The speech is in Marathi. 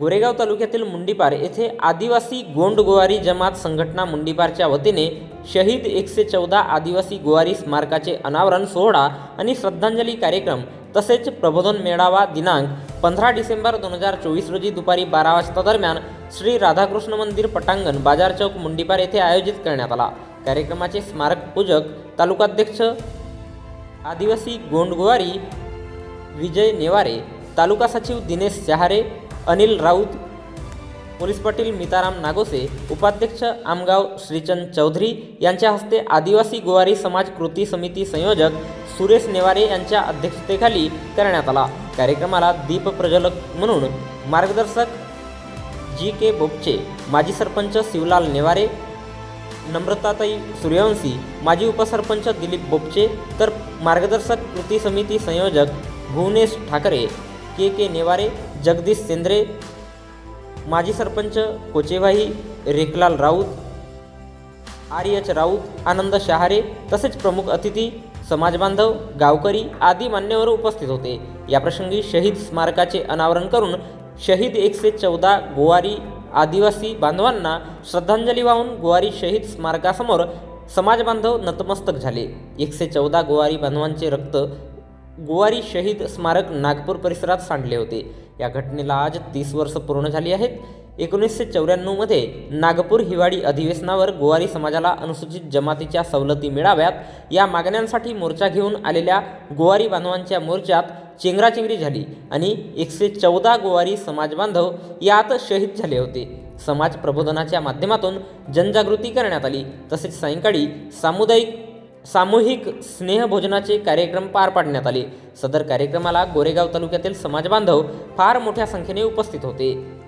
गोरेगाव तालुक्यातील मुंडीपार येथे आदिवासी गोंड गोवारी जमात संघटना मुंडीपारच्या वतीने शहीद एकशे चौदा आदिवासी गोवारी स्मारकाचे अनावरण सोहळा आणि श्रद्धांजली कार्यक्रम तसेच प्रबोधन मेळावा दिनांक पंधरा डिसेंबर दोन हजार चोवीस रोजी दुपारी बारा वाजता दरम्यान श्री राधाकृष्ण मंदिर पटांगण बाजार चौक मुंडीपार येथे आयोजित करण्यात आला. कार्यक्रमाचे स्मारक पूजक तालुकाध्यक्ष आदिवासी गोंडगोवारी विजय नेवारे तालुका सचिव दिनेश चहारे अनिल राऊत पोलीस पाटील मिताराम नागोसे उपाध्यक्ष आमगाव श्रीचंद चौधरी यांच्या हस्ते आदिवासी गोवारी समाज कृती समिती संयोजक सुरेश नेवारे यांच्या अध्यक्षतेखाली करण्यात आला. कार्यक्रमाला दीप प्रज्वलक म्हणून मार्गदर्शक जी के बोपचे माजी सरपंच शिवलाल नेवारे नम्रताताई सूर्यवंशी माजी उपसरपंच दिलीप बोपचे तर मार्गदर्शक कृती समिती संयोजक भुवनेश ठाकरे के के नेवारे जगदीश सेंद्रे माजी सरपंच कोचेभाई रेखलाल राऊत आर एच राऊत आनंद शहारे तसेच प्रमुख अतिथी समाजबांधव गावकरी आदी मान्यवर उपस्थित होते. याप्रसंगी शहीद स्मारकाचे अनावरण करून शहीद एकशे चौदा गोवारी आदिवासी बांधवांना श्रद्धांजली वाहून गोवारी शहीद स्मारकासमोर समाजबांधव नतमस्तक झाले. एकशे चौदा गोवारी बांधवांचे रक्त गोवारी शहीद स्मारक नागपूर परिसरात सांडले होते. या घटनेला आज तीस वर्ष पूर्ण झाली आहेत. एकोणीसशे चौऱ्याण्णवमध्ये नागपूर हिवाळी अधिवेशनावर गोवारी समाजाला अनुसूचित जमातीच्या सवलती मिळाव्यात. या मागण्यांसाठी मोर्चा घेऊन आलेल्या गोवारी बांधवांच्या मोर्चात चेंगराचेंगरी झाली आणि एकशे चौदा गोवारी समाजबांधव यात शहीद झाले होते. समाज प्रबोधनाच्या माध्यमातून जनजागृती करण्यात आली. तसेच सायंकाळी सामुदायिक सामूहिक स्नेहभोजनाचे कार्यक्रम पार पाडण्यात आले. सदर कार्यक्रमाला गोरेगाव तालुक्यातील समाजबांधव फार मोठ्या संख्येने उपस्थित होते.